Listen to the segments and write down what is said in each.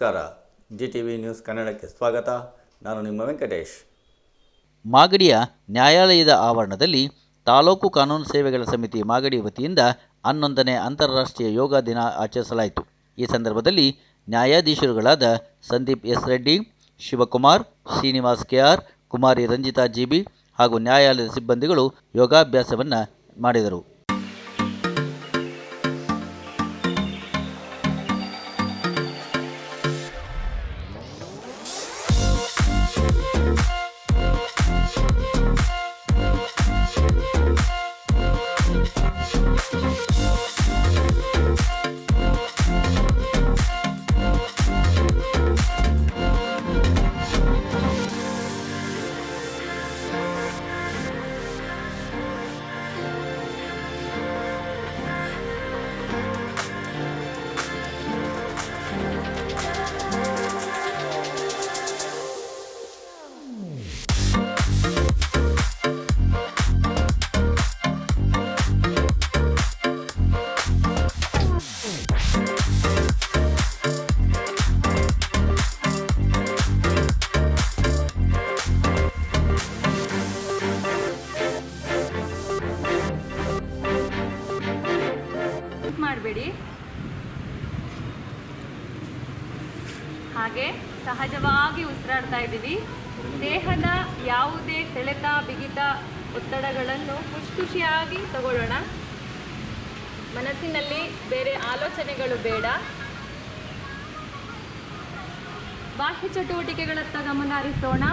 ನಮಸ್ಕಾರ. G T V news ಕನ್ನಡಕ್ಕೆ ಸ್ವಾಗತ. ನಾನು ನಿಮ್ಮ ವೆಂಕಟೇಶ್. ಮಾಗಡಿಯ ನ್ಯಾಯಾಲಯದ ಆವರಣದಲ್ಲಿ ತಾಲೂಕು ಕಾನೂನು ಸೇವೆಗಳ ಸಮಿತಿ ಮಾಗಡಿ ವತಿಯಿಂದ ಹನ್ನೊಂದನೇ ಅಂತಾರಾಷ್ಟ್ರೀಯ ಯೋಗ ದಿನ ಆಚರಿಸಲಾಯಿತು. ಈ ಸಂದರ್ಭದಲ್ಲಿ ನ್ಯಾಯಾಧೀಶರುಗಳಾದ Sandeep S Reddy, Shivakumar, Srinivas KR, Kumari Ranjitha GB ಹಾಗೂ ನ್ಯಾಯಾಲಯದ ಸಿಬ್ಬಂದಿಗಳು ಯೋಗಾಭ್ಯಾಸವನ್ನು ಮಾಡಿದರು. ಹಾಗೆ ಸಹಜವಾಗಿ ಉಸಿರಾಡ್ತಾ ಇದ್ದೀವಿ. ದೇಹದ ಯಾವುದೇ ಸೆಳೆತ, ಬಿಗಿತ ಒತ್ತಡಗಳನ್ನು ಖುಷಿ ಖುಷಿಯಾಗಿ ತಗೊಳ್ಳೋಣ. ಮನಸ್ಸಿನಲ್ಲಿ ಬೇರೆ ಆಲೋಚನೆಗಳು ಬೇಡ. ಬಾಹ್ಯ ಚಟುವಟಿಕೆಗಳತ್ತ ಗಮನ ಹರಿಸೋಣ.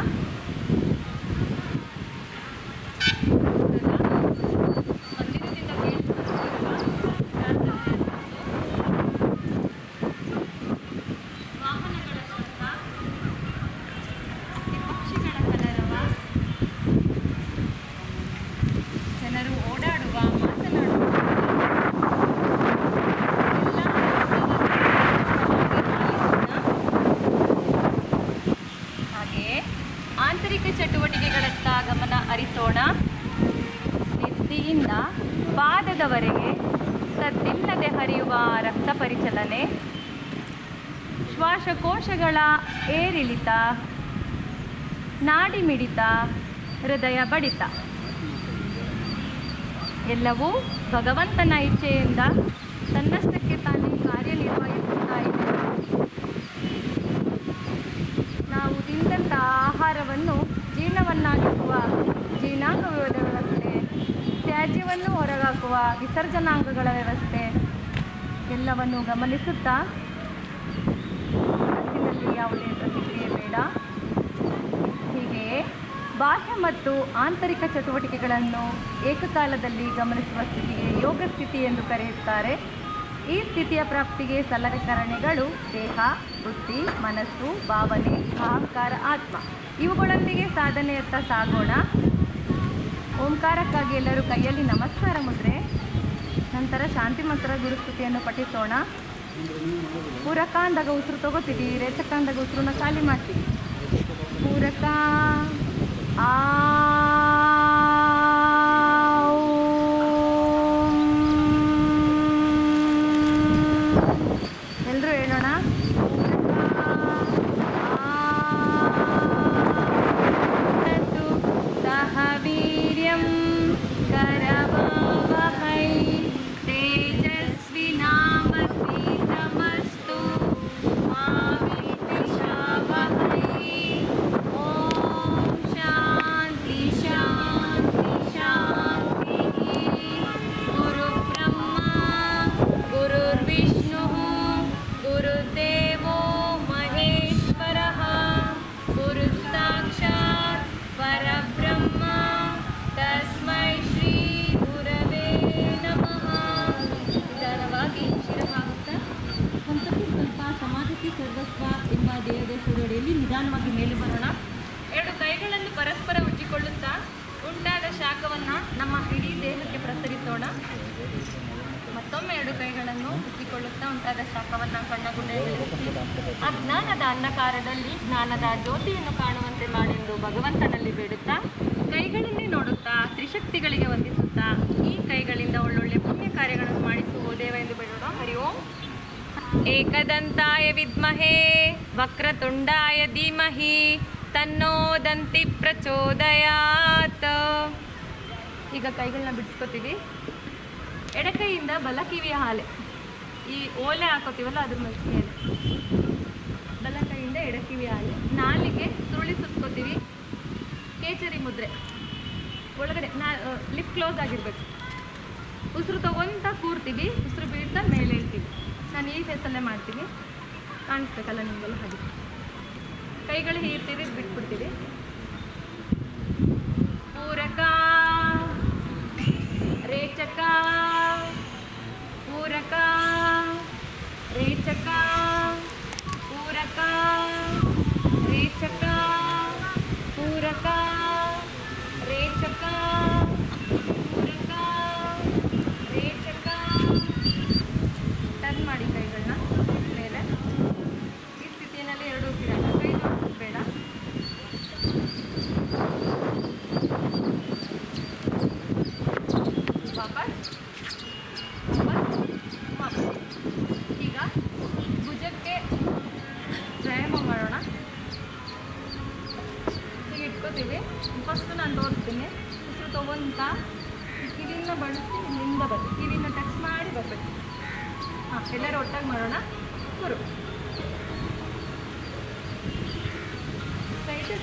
ಚಟುವಟಿಕೆಗಳತ್ತ ಗಮನ ಹರಿಸೋಣ. ನೆತ್ತಿಯಿಂದ ಪಾದದವರೆಗೆ ಸದ್ದಿಲ್ಲದೆ ಹರಿಯುವ ರಕ್ತ ಪರಿಚಲನೆ. ಶ್ವಾಸಕೋಶಗಳ ಏರಿಳಿತ. ನಾಡಿ ಮಿಡಿತ. ಹೃದಯ ಬಡಿತ. ಎಲ್ಲವೂ ಭಗವಂತನ ಇಚ್ಛೆಯಿಂದ ತನ್ನಷ್ಟಕ್ಕೆ ತಾನೇ ಕಾರ್ಯನಿರ್ವಹಿಸುತ್ತಾ ಇದೆ ನಾವು ತಿಂದಂಥ ಆಹಾರವನ್ನು ಜೀರ್ಣವನ್ನಾಗಿಸುವ ಜೀರ್ಣಾಂಗ ವ್ಯವಸ್ಥೆ ತ್ಯಾಜ್ಯವನ್ನು ಹೊರಗಾಕುವ ವಿಸರ್ಜನಾಂಗಗಳ ವ್ಯವಸ್ಥೆ ಎಲ್ಲವನ್ನು ಗಮನಿಸುತ್ತಾ ಮನಸ್ಸಿನಲ್ಲಿ ಯಾವುದೇ ಪ್ರತಿಕ್ರಿಯೆ ಬೇಡ. ಹೀಗೆಯೇ ಬಾಹ್ಯ ಮತ್ತು ಆಂತರಿಕ ಚಟುವಟಿಕೆಗಳನ್ನು ಏಕಕಾಲದಲ್ಲಿ ಗಮನಿಸುವ ಸ್ಥಿತಿಗೆ ಯೋಗ ಸ್ಥಿತಿ ಎಂದು ಕರೆಯುತ್ತಾರೆ. ಈ ಸ್ಥಿತಿಯ ಪ್ರಾಪ್ತಿಗೆ ಸಲಕರಣೆಗಳು ದೇಹ, ಬುದ್ಧಿ, ಮನಸ್ಸು, ಭಾವನೆ, ಅಹಂಕಾರ, ಆತ್ಮ ಇವುಗಳೊಂದಿಗೆ ಸಾಧನೆಯತ್ತ ಸಾಗೋಣ. ಓಂಕಾರಕ್ಕಾಗಿ ಎಲ್ಲರೂ ಕೈಯಲ್ಲಿ ನಮಸ್ಕಾರ ಮುದ್ರೆ. ನಂತರ ಶಾಂತಿ ಮಂತ್ರ ಗುರುಸ್ತುತಿಯನ್ನು ಪಠಿಸೋಣ. ಪೂರಕ ಅಂದಾಗ ಉಸಿರು ತಗೋತೀವಿ ರೇಚಕ ಅಂದಾಗ ಉಸಿರನ್ನ ಖಾಲಿ ಮಾಡ್ತೀವಿ ಪೂರಕ ಆ ಉಜ್ಜಿಕೊಳ್ಳುತ್ತಾ ಶಾಖವನ್ನು ಶಾಖವನ್ನು ಕಣ್ಣಗುಡ್ಡೆಗಳಿಸಿ ಅಜ್ಞಾನದ ಅಂಧಕಾರದಲ್ಲಿ ಜ್ಞಾನದ ಜ್ಯೋತಿಯನ್ನು ಕಾಣುವಂತೆ ಮಾಡೆಂದು ಭಗವಂತನಲ್ಲಿ ಬೇಡುತ್ತಾ ಕೈಗಳನ್ನೇ ನೋಡುತ್ತಾ, ತ್ರಿಶಕ್ತಿಗಳಿಗೆ ವಂದಿಸುತ್ತಾ, ಈ ಕೈಗಳಿಂದ ಒಳ್ಳೊಳ್ಳೆ ಪುಣ್ಯ ಕಾರ್ಯಗಳನ್ನು ಮಾಡಿಸುವ ದೇವ ಎಂದು ಬೇಡೋಣ ಹರಿ ಓಂ. ಏಕದಂತಾಯ ವಿದ್ಮಹೇ, ವಕ್ರತುಂಡಾಯ ಧೀಮಹಿ, ತನ್ನೋ ದಂತಿ ಪ್ರಚೋದಯಾತ್. ಈಗ ಕೈಗಳನ್ನ ಬಿಡಿಸ್ಕೊತೀವಿ. ಎಡಕೈಯಿಂದ ಬಲ ಕಿವಿಯ ಹಾಲೆ. ಈ ಓಲೆ ಹಾಕೋತೀವಲ್ಲ ಅದ್ರ ಮೇಲೆ ಬಲ ಕೈಯಿಂದ ಎಡಕಿವಿ ಹಾಲು ನಾಲಿಗೆ ಸುರುಳಿ ಸುತ್ಕೋತೀವಿ. ಕೇಚರಿ ಮುದ್ರೆ. ಒಳಗಡೆ ನಾ ಲಿಪ್ ಕ್ಲೋಸ್ ಆಗಿರ್ಬೇಕು. ಉಸಿರು ತಗೊಂತ ಕೂರ್ತೀವಿ, ಉಸಿರು ಬೀಳ್ತಾ ಮೇಲೆ ಇಳ್ತೀವಿ. ನಾನು ಈ ಫೇಸಲ್ಲೇ ಮಾಡ್ತೀನಿ. ಕಾಣಿಸ್ಬೇಕಲ್ಲ ನಿಮಗೆಲ್ಲ ಹಾಗೆ. ಕೈಗಳು ಹೀರ್ತೀವಿ ಬಿಟ್ಬಿಡ್ತೀವಿ. ರೇಚಕ ಪೂರಕ ರೇಚಕ ಪೂರಕ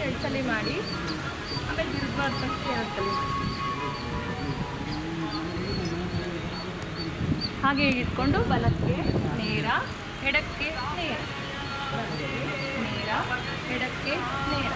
ಎರಡು ಸಲ ಮಾಡಿ. ಆಮೇಲೆ ಫಸ್ಟ್ ಎರಡು ಸಲ ಹಾಗೆ ಇಟ್ಕೊಂಡು ಬಲಕ್ಕೆ ನೇರ, ಎಡಕ್ಕೆ ನೇರ. ಬಲಕ್ಕೆ ನೇರ, ಎಡಕ್ಕೆ ನೇರ.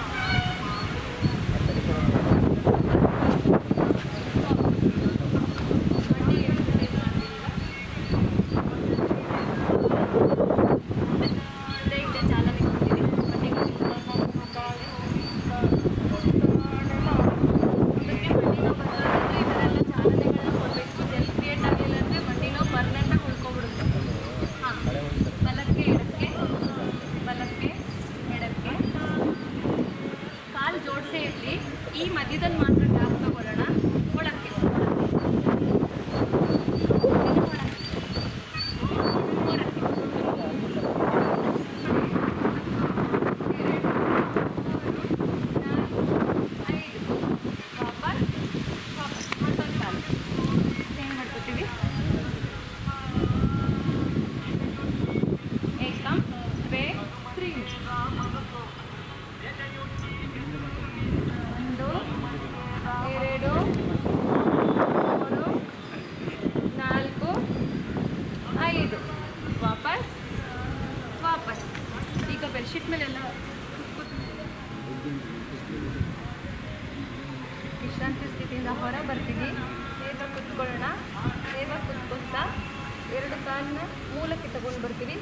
ಕಾಲನ್ನ ಮೂಲಕ್ಕೆ ತಗೊಂಡು ಬರ್ತೀವಿ.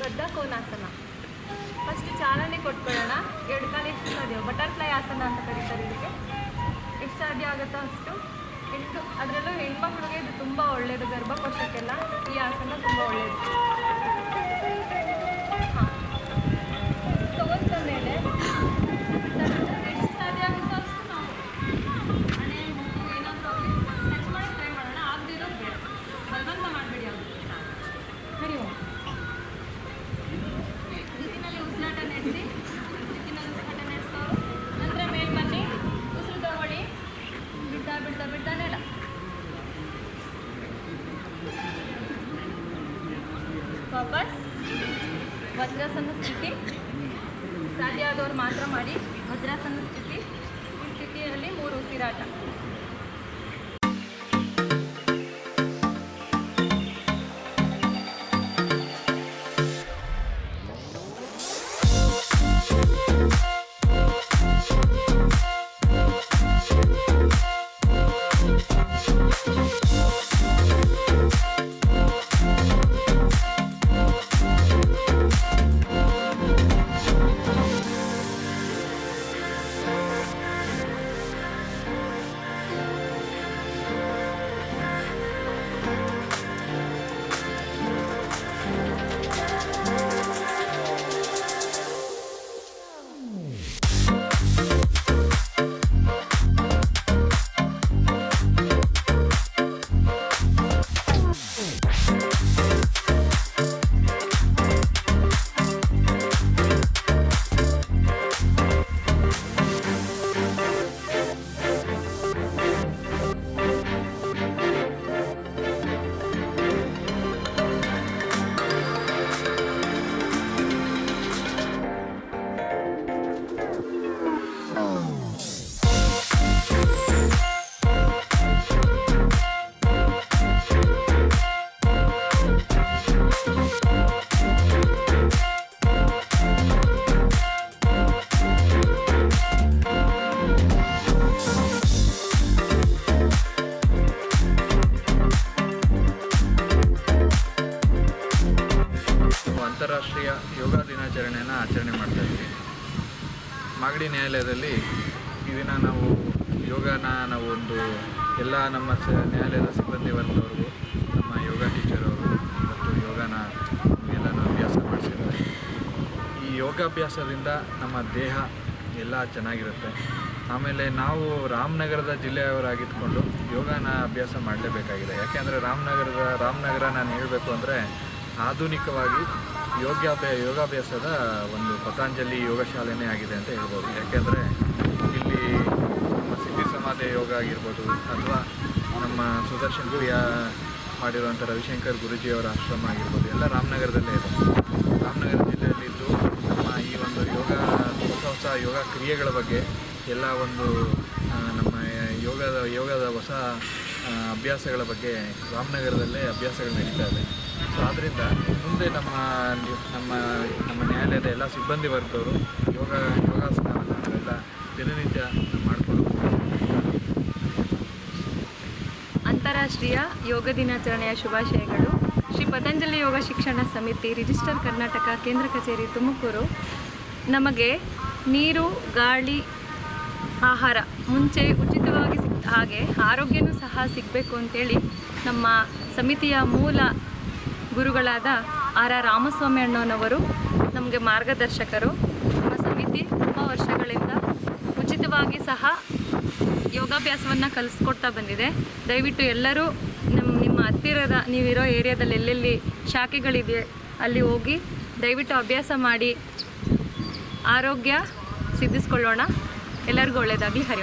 ದೊಡ್ಡ ಕೋನಾಸನ. ಫಸ್ಟ್ ಚಾಲನೆ ಕೊಟ್ಕೊಳ್ಳೋಣ. ಎರಡು ಕಾಲು ಎಷ್ಟು ಸಾಧ್ಯ ಬಟರ್ಫ್ಲೈ ಆಸನ ಅಂತ ಕರೀತಾರೆ ಇದಕ್ಕೆ. ಎಷ್ಟು ಸಾಧ್ಯ ಆಗುತ್ತೋ ಅಷ್ಟು? ಎಷ್ಟು ಅದರಲ್ಲೂ ಹೆಣ್ಮಕ್ಳಿಗೆ ಇದು ತುಂಬ ಒಳ್ಳೆಯದು ಗರ್ಭಕೋಶಕ್ಕೆಲ್ಲ ಈ ಆಸನ ತುಂಬ ಒಳ್ಳೆಯದು ಸಾಧ್ಯ ಆದವ್ರು ಮಾತ್ರ ಮಾಡಿ ಭದ್ರಾಸನ ಸ್ಥಿತಿ. ಈ ಸ್ಥಿತಿಯಲ್ಲಿ ಮೂರು ಉಸಿರಾಟ. ಅಂತಾರಾಷ್ಟ್ರೀಯ ಯೋಗ ದಿನಾಚರಣೆಯನ್ನು ಆಚರಣೆ ಮಾಡ್ತಾ ಇದ್ದೀವಿ ಮಾಗಡಿ ನ್ಯಾಯಾಲಯದಲ್ಲಿ ಈ ದಿನ ನಾವು ಯೋಗನ ನಾವು ಒಂದು ಎಲ್ಲ ನಮ್ಮ ಸ ನ್ಯಾಯಾಲಯದ ಸಿಬ್ಬಂದಿ ವರ್ಗದವ್ರಿಗೂ, ನಮ್ಮ ಯೋಗ ಟೀಚರ್ ಅವರು ಮತ್ತು ಯೋಗನ ಎಲ್ಲನೂ ಅಭ್ಯಾಸ ಮಾಡಿಸಿದ್ದಾರೆ. ಈ ಯೋಗಾಭ್ಯಾಸದಿಂದ ನಮ್ಮ ದೇಹ ಎಲ್ಲ ಚೆನ್ನಾಗಿರುತ್ತೆ. ಆಮೇಲೆ ನಾವು ರಾಮನಗರದ ಜಿಲ್ಲೆಯವರಾಗಿದ್ದುಕೊಂಡು ಯೋಗನ ಅಭ್ಯಾಸ ಮಾಡಲೇಬೇಕಾಗಿದೆ. ಯಾಕೆಂದರೆ ರಾಮನಗರದ, ರಾಮನಗರ ನಾನು ಹೇಳಬೇಕು ಅಂದರೆ ಆಧುನಿಕವಾಗಿ ಯೋಗಾಭ್ಯ ಯೋಗಾಭ್ಯಾಸದ ಒಂದು ಪತಂಜಲಿ ಯೋಗ ಶಾಲೆನೇ ಆಗಿದೆ ಅಂತ ಹೇಳ್ಬೋದು. ಯಾಕೆಂದರೆ ಇಲ್ಲಿ ನಮ್ಮ ಸಿದ್ಧಿ ಸಮಾಧಿ ಯೋಗ ಆಗಿರ್ಬೋದು ಅಥವಾ ನಮ್ಮ ಸುದರ್ಶನ್ ಗುರಿಯ ಮಾಡಿರುವಂಥ ರವಿಶಂಕರ್ ಗುರುಜಿಯವರ ಆಶ್ರಮ ಆಗಿರ್ಬೋದು, ಎಲ್ಲ ರಾಮನಗರದಲ್ಲೇ ಇದೆ. ರಾಮನಗರ ಜಿಲ್ಲೆಯಲ್ಲಿದ್ದು ನಮ್ಮ ಈ ಒಂದು ಯೋಗ, ಹೊಸ ಹೊಸ ಯೋಗ ಕ್ರಿಯೆಗಳ ಬಗ್ಗೆ ಎಲ್ಲ ಒಂದು ನಮ್ಮ ಯೋಗದ ಯೋಗದ ಹೊಸ ಅಭ್ಯಾಸಗಳ ಬಗ್ಗೆ ರಾಮನಗರದಲ್ಲೇ ಅಭ್ಯಾಸಗಳು ನಡೀತಾ ಇದೆ. ಸೊ ಆದ್ದರಿಂದ ಮುಂದೆ ನಮ್ಮ ನಮ್ಮ ನಮ್ಮ ನ್ಯಾಯಾಲಯದ ಎಲ್ಲ ಸಿಬ್ಬಂದಿ ವರ್ಗದವರು ಯೋಗ ಯೋಗಾಸನವನ್ನು ದಿನನಿತ್ಯ ಮಾಡಿಕೊಂಡು ಅಂತಾರಾಷ್ಟ್ರೀಯ ಯೋಗ ದಿನಾಚರಣೆಯ ಶುಭಾಶಯಗಳು. ಶ್ರೀ ಪತಂಜಲಿ ಯೋಗ ಶಿಕ್ಷಣ ಸಮಿತಿ, ರಿಜಿಸ್ಟರ್ ಕರ್ನಾಟಕ, ಕೇಂದ್ರ ಕಚೇರಿ, ತುಮಕೂರು. ನಮಗೆ ನೀರು, ಗಾಳಿ, ಆಹಾರ ಮುಂಚೆ ಉಚಿತವಾಗಿ ಸಿಕ್ ಹಾಗೆ ಆರೋಗ್ಯನೂ ಸಹ ಸಿಗಬೇಕು ಅಂತೇಳಿ ನಮ್ಮ ಸಮಿತಿಯ ಮೂಲ ಗುರುಗಳಾದ ಆರ್ ಆರ್ ರಾಮಸ್ವಾಮಿ ಅಣ್ಣನವರು ನಮಗೆ ಮಾರ್ಗದರ್ಶಕರು. ನಮ್ಮ ಸಮಿತಿ ತುಂಬ ವರ್ಷಗಳಿಂದ ಉಚಿತವಾಗಿ ಸಹ ಯೋಗಾಭ್ಯಾಸವನ್ನು ಕಲಿಸ್ಕೊಡ್ತಾ ಬಂದಿದೆ. ದಯವಿಟ್ಟು ಎಲ್ಲರೂ ನಮ್ಮ ನಿಮ್ಮ ಹತ್ತಿರದ ನೀವಿರೋ ಏರಿಯಾದಲ್ಲಿ ಎಲ್ಲೆಲ್ಲಿ ಶಾಖೆಗಳಿವೆ ಅಲ್ಲಿ ಹೋಗಿ ದಯವಿಟ್ಟು ಅಭ್ಯಾಸ ಮಾಡಿ ಆರೋಗ್ಯ ಸಿದ್ಧಿಸ್ಕೊಳ್ಳೋಣ. ಎಲ್ಲರಿಗೂ ಒಳ್ಳೆಯದಾಗಲಿ. ಹರಿ